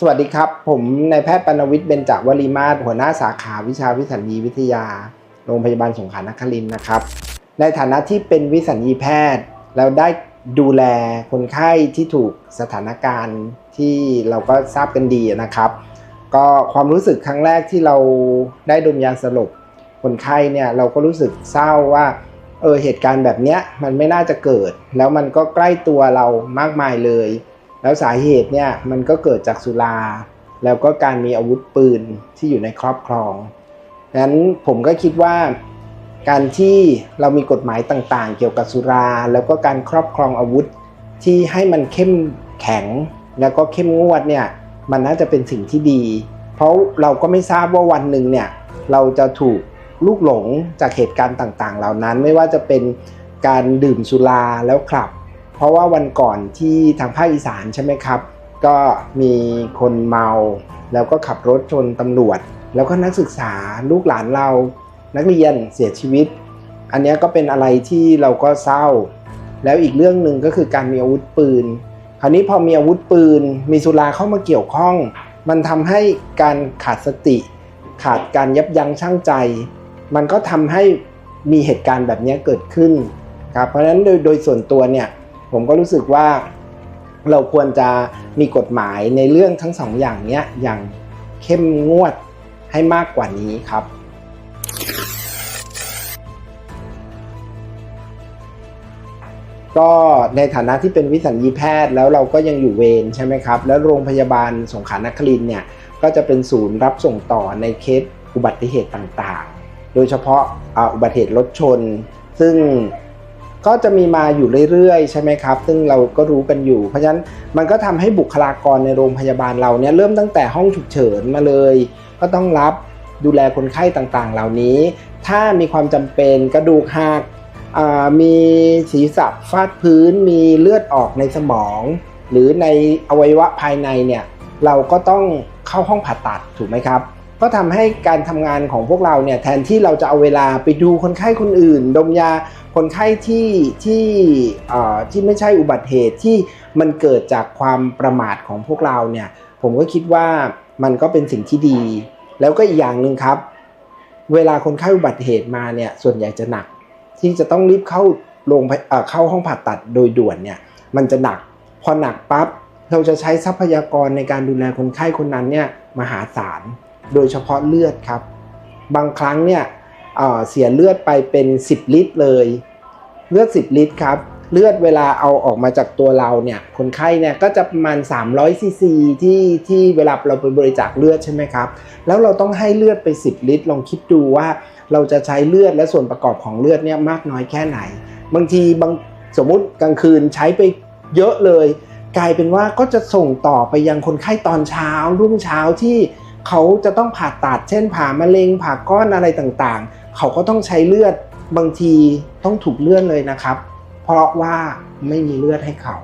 สวัสดีครับ ผมนายแพทย์ปนวิทย์เบญจวลีมาศหัวหน้าสาขาวิชาวิสัญญีวิทยา โรงพยาบาลสงขลานครินทร์นะครับ ในฐานะที่เป็นวิสัญญีแพทย์แล้วได้ดูแลคนไข้ที่ถูกสถานการณ์ที่เราก็ทราบกันดีนะครับ ก็ความรู้สึกครั้งแรกที่เราได้ดมยาสลบคนไข้เนี่ยเราก็รู้สึกเศร้าว่าเออเหตุการณ์แบบเนี้ยมันไม่น่าจะเกิด แล้วมันก็ใกล้ตัวเรามากมายเลย แล้วสาเหตุเนี่ยมันก็เกิดจากสุรา แล้วก็การมีอาวุธปืนที่อยู่ในครอบครองงั้นผมก็คิดว่าการที่เรามีกฎหมายต่างๆ เกี่ยวกับสุรา แล้วก็การครอบครองอาวุธที่ให้มันเข้มแข็ง แล้วก็เข้มงวดเนี่ยมันน่าจะเป็นสิ่งที่ดี เพราะเราก็ไม่ทราบว่าวันหนึ่งเนี่ยเราจะถูกลูกหลงจากเหตุการณ์ต่างๆ เหล่านั้นไม่ว่าจะเป็นการดื่มสุราแล้วขับ เพราะว่าวันก่อนที่ทางภาคอีสานใช่ไหมครับ ก็มีคนเมา แล้วก็ขับรถชนตำรวจ แล้วก็นักศึกษาลูกหลานเรานักเรียนเสียชีวิต อันนี้ก็เป็นอะไรที่เราก็เศร้า แล้วอีกเรื่องหนึ่งก็คือการมีอาวุธปืน คราวนี้พอมีอาวุธปืน มีสุราเข้ามาเกี่ยวข้อง มันทำให้การขาดสติ ขาดการยับยั้งชั่งใจ มันก็ทำให้มีเหตุการณ์แบบนี้เกิดขึ้นครับเพราะฉะนั้นโดยโดยส่วนตัวเนี่ย ผมก็รู้สึกว่าเราควรจะมีกฎหมายในเรื่องทั้งสองอย่างเนี้ยอย่างเข้มงวดให้มากกว่านี้ครับก็ในฐานะที่เป็นวิสัญญีแพทย์แล้วเราก็ยังอยู่เวรใช่ไหมครับ แล้วโรงพยาบาลสงขลานครินเนี่ยก็จะเป็นศูนย์รับส่งต่อในเคสอุบัติเหตุต่างๆ โดยเฉพาะอุบัติเหตุรถชน ซึ่ง ก็จะมีมาอยู่เรื่อยๆ ใช่ไหมครับ ซึ่งเราก็รู้กันอยู่ เพราะฉะนั้นมันก็ทำให้บุคลากรในโรงพยาบาลเราเนี่ยเริ่มตั้งแต่ห้องฉุกเฉินมาเลย ก็ต้องรับดูแลคนไข้ต่างๆ เหล่านี้ ถ้ามีความจำเป็นกระดูกหักมีศีรษะฟาดพื้น มีเลือดออกในสมอง หรือในอวัยวะภายในเนี่ยเราก็ต้องเข้าห้องผ่าตัดถูกไหมครับ ก็ทำให้การทำงานของพวกเราเนี่ยแทนที่เราจะเอาเวลาไปดูคนไข้คนอื่น ดมยาคนไข้ที่ที่อ่าที่ไม่ใช่อุบัติเหตุที่มันเกิดจากความประมาทของพวกเราเนี่ยผมก็คิดว่ามันก็เป็นสิ่งที่ดี แล้วก็อีกอย่างหนึ่งครับ เวลาคนไข้อุบัติเหตุมาเนี่ยส่วนใหญ่จะหนัก ที่จะต้องรีบเข้าโรงพยเอ่อเข้าห้องผ่าตัดโดยด่วนเนี่ยมันจะหนัก พอหนักปั๊บเราจะใช้ทรัพยากรในการดูแลคนไข้คนนั้นเนี่ยมหาศาล โดยเฉพาะเลือดครับ บางครั้งเนี่ยเเสียเลือดไปเป็น 10 ลิตรเลย เลือด 10 ลิตรครับ เลือดเวลาเอาออกมาจากตัวเราเนี่ย คนไข้เนี่ยก็จะประมาณ 300ซีซีที่ที่เวลาเราไปบริจาคเลือดใช่ไหมครับ แล้วเราต้องให้เลือดไป 10 ลิตร ลองคิดดูว่าเราจะใช้เลือดและส่วนประกอบของเลือดเนี่ยมากน้อยแค่ไหน บางทีบางสมมุติกลางคืนใช้ไปเยอะเลย กลายเป็นว่าก็จะส่งต่อไปยังคนไข้ตอนเช้ารุ่งเช้าที่ เขาจะต้องผ่าตัดเช่นผ่ามะเร็งผ่าก้อนอะไรต่างๆ เขาก็ต้องใช้เลือดบางทีต้องถูกเลื่อนเลยนะครับ เพราะว่าไม่มีเลือดให้เขา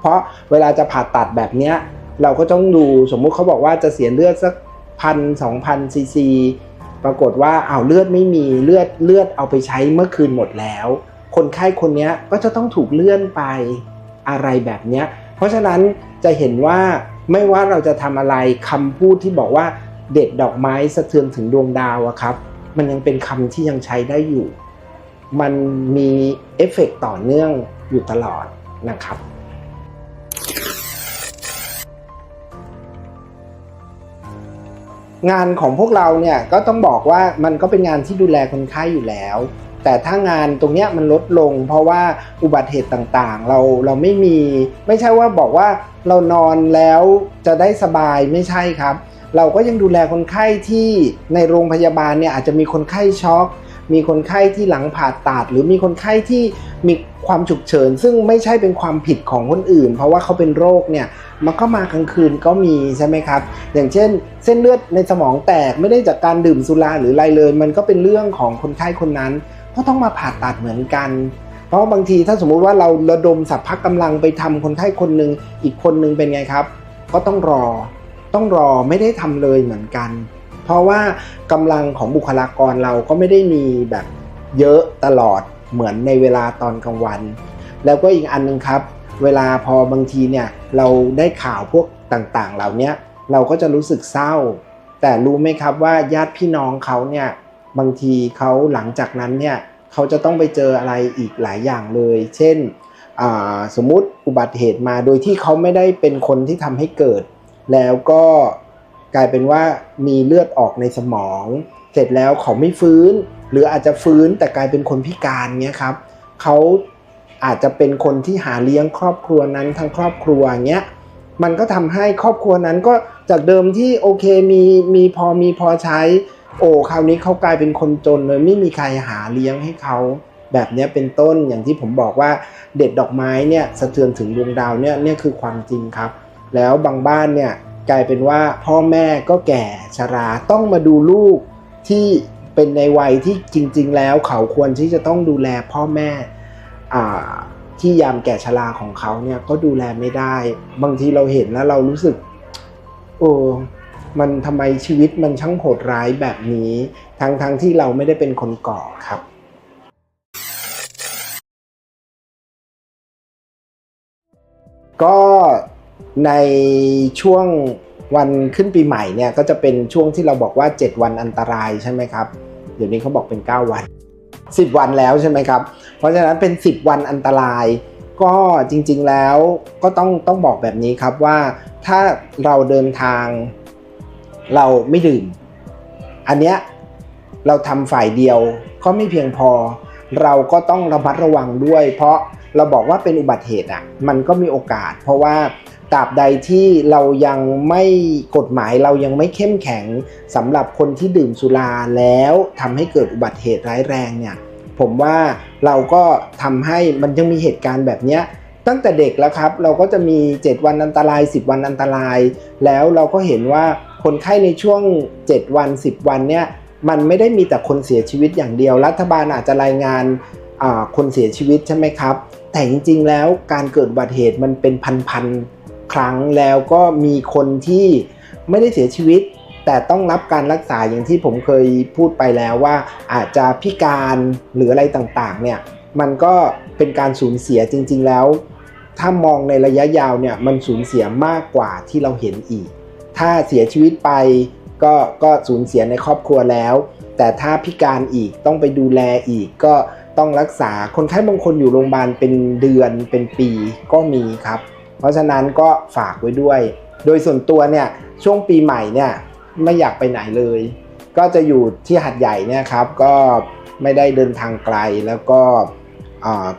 เพราะเวลาจะผ่าตัดแบบเนี้ยเราก็ต้องดูสมมุติเขาบอกว่าจะเสียเลือดสักพันสองพันซีซีปรากฏว่าเอาเลือดไม่มีเลือดเลือดเอาไปใช้เมื่อคืนหมดแล้ว คนไข้คนนี้ก็จะต้องถูกเลื่อนไปอะไรแบบเนี้ยเพราะฉะนั้นจะเห็นว่า ไม่ว่าเราจะทำอะไรคำพูดที่บอกว่าเด็ดดอกไม้สะเทือนถึงดวงดาวอะครับ มันยังเป็นคำที่ยังใช้ได้อยู่ มันมีเอฟเฟกต์ต่อเนื่องอยู่ตลอดนะครับงานของพวกเราเนี่ยก็ต้องบอกว่ามันก็เป็นงานที่ดูแลคนไข้อยู่แล้ว แต่ถ้างานตรงเนี้ยมันลดลง เพราะว่าอุบัติเหตุต่างๆ เราเราไม่มีไม่ใช่ว่าบอกว่า เรานอนแล้วจะได้สบายไม่ใช่ครับ เราก็ยังดูแลคนไข้ที่ในโรงพยาบาลเนี่ยอาจจะมีคนไข้ช็อก มีคนไข้ที่หลังผ่าตัด หรือมีคนไข้ที่มีความฉุกเฉิน ซึ่งไม่ใช่เป็นความผิดของคนอื่น เพราะว่าเขาเป็นโรคเนี่ยมันก็มากลางคืนก็มีใช่ไหมครับ อย่างเช่น เส้นเลือดในสมองแตกไม่ได้จากการดื่มสุราหรืออะไรเลย มันก็เป็นเรื่องของคนไข้คนนั้นก็ต้องมาผ่าตัดเหมือนกัน เพราะบางทีถ้าสมมุติว่าเราระดมสัพพะกำลังไปทำคนไข้คนหนึ่งอีกคนหนึ่งเป็นไงครับ ก็ต้องรอ ต้องรอไม่ได้ทำเลยเหมือนกัน เพราะว่ากำลังของบุคลากรเราก็ไม่ได้มีแบบเยอะตลอดเหมือนในเวลาตอนกลางวัน แล้วก็อีกอันหนึงครับ เวลาพอบางทีเนี่ยเราได้ข่าวพวกต่างๆ เหล่านี้เราก็จะรู้สึกเศร้า แต่รู้ไหมครับว่าญาติพี่น้องเขาเนี่ยบางทีเขาหลังจากนั้นเนี่ย เขาจะต้องไปเจออะไรอีกหลายอย่างเลย เช่นสมมุติอุบัติเหตุมาโดยที่เขาไม่ได้เป็นคนที่ทำให้เกิด แล้วก็กลายเป็นว่ามีเลือดออกในสมอง เสร็จแล้วเขาไม่ฟื้น หรืออาจจะฟื้นแต่กลายเป็นคนพิการเงี้ยครับเขาอาจจะเป็นคนที่หาเลี้ยงครอบครัวนั้นทั้งครอบครัวเงี้ยมันก็ทำให้ครอบครัวนั้นก็จากเดิมที่โอเคมีมีพอมีพอใช้ โอ้คราวนี้เขากลายเป็นคนจนเลยไม่มีใครหาเลี้ยงให้เขาแบบนี้เป็นต้นอย่างที่ผมบอกว่าเด็ดดอกไม้เนี่ยสะเทือนถึงดวงดาวเนี่ยเนี่ยคือความจริงครับ แล้วบางบ้านเนี่ยกลายเป็นว่าพ่อแม่ก็แก่ชราต้องมาดูลูกที่เป็นในวัยที่จริง ๆ แล้วเขาควรที่จะต้องดูแลพ่อแม่ที่ยามแก่ชราของเขาเนี่ยก็ดูแลไม่ได้ บางทีเราเห็นแล้วเรารู้สึกโอ้ มันทำไมชีวิตมันช่างโหดร้ายแบบนี้ ทั้งทั้งที่เราไม่ได้เป็นคนก่อครับก็ในช่วงวันขึ้นปีใหม่เนี่ยก็จะเป็นช่วงที่เราบอกว่า 7 วันอันตรายใช่ไหมครับ เดี๋ยวนี้เขาบอกเป็น 9 วัน 10 วันแล้วใช่ไหมครับ เพราะฉะนั้นเป็น 10 วันอันตราย ก็จริงๆแล้วก็ต้องต้องบอกแบบนี้ครับว่าถ้าเราเดินทาง เราไม่ดื่ม อันเนี้ยเราทำฝ่ายเดียวก็ไม่เพียงพอ เราก็ต้องระมัดระวังด้วย เพราะเราบอกว่าเป็นอุบัติเหตุอะมันก็มีโอกาส เพราะว่าตราบใดที่เรายังไม่กฎหมายเรายังไม่เข้มแข็งสำหรับคนที่ดื่มสุราแล้วทำให้เกิดอุบัติเหตุร้ายแรงเนี่ยผมว่าเราก็ทำให้มันยังมีเหตุการณ์แบบเนี้ย ตั้งแต่เด็กแล้วครับ เราก็จะมี 7 วันอันตราย 10 วันอันตราย แล้วเราก็เห็นว่าคนไข้ในช่วง 7 วัน 10 วันเนี่ยมันไม่ได้มีแต่คนเสียชีวิตอย่างเดียว รัฐบาลอาจจะรายงานคนเสียชีวิตใช่ไหมครับ แต่จริงๆแล้วการเกิดอุบัติเหตุมันเป็นพันๆครั้งแล้วก็มีคนที่ไม่ได้เสียชีวิต แต่ต้องรับการรักษาอย่างที่ผมเคยพูดไปแล้วว่าอาจจะพิการหรืออะไรต่างๆเนี่ย มันก็เป็นการสูญเสียจริง ๆ แล้ว ถ้ามองในระยะยาวเนี่ยมันสูญเสียมากกว่าที่เราเห็นอีก ถ้าเสียชีวิตไปก็ก็สูญเสียในครอบครัวแล้ว แต่ถ้าพิการอีกต้องไปดูแลอีกก็ต้องรักษาคนไข้บางคนอยู่โรงพยาบาลเป็นเดือนเป็นปีก็มีครับ เพราะฉะนั้นก็ฝากไว้ด้วย โดยส่วนตัวเนี่ยช่วงปีใหม่เนี่ยไม่อยากไปไหนเลย ก็จะอยู่ที่หัดใหญ่เนี่ยครับก็ไม่ได้เดินทางไกลแล้วก็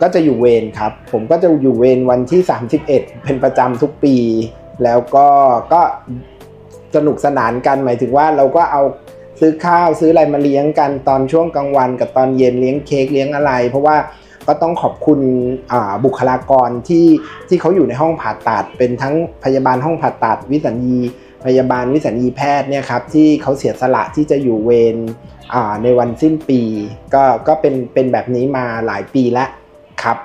ก็จะอยู่เวรครับ ผมก็จะอยู่เวรวันที่ 31 เป็นประจำทุกปี แล้วก็ก็สนุกสนานกันหมายถึงว่าเราก็เอาซื้อข้าวซื้ออะไรมาเลี้ยงกันตอนช่วงกลางวัน กับตอนเย็นเลี้ยงเค้กเลี้ยงอะไร เพราะว่าก็ต้องขอบคุณบุคลากรที่ที่เขาอยู่ในห้องผ่าตัด เป็นทั้งพยาบาลห้องผ่าตัดวิสัญญี พยาบาลวิสัญญีแพทย์เนี่ยครับที่เขาเสียสละที่จะอยู่เวรในวันสิ้นปี ก็ก็เป็นเป็นแบบนี้มาหลายปีแล้วครับ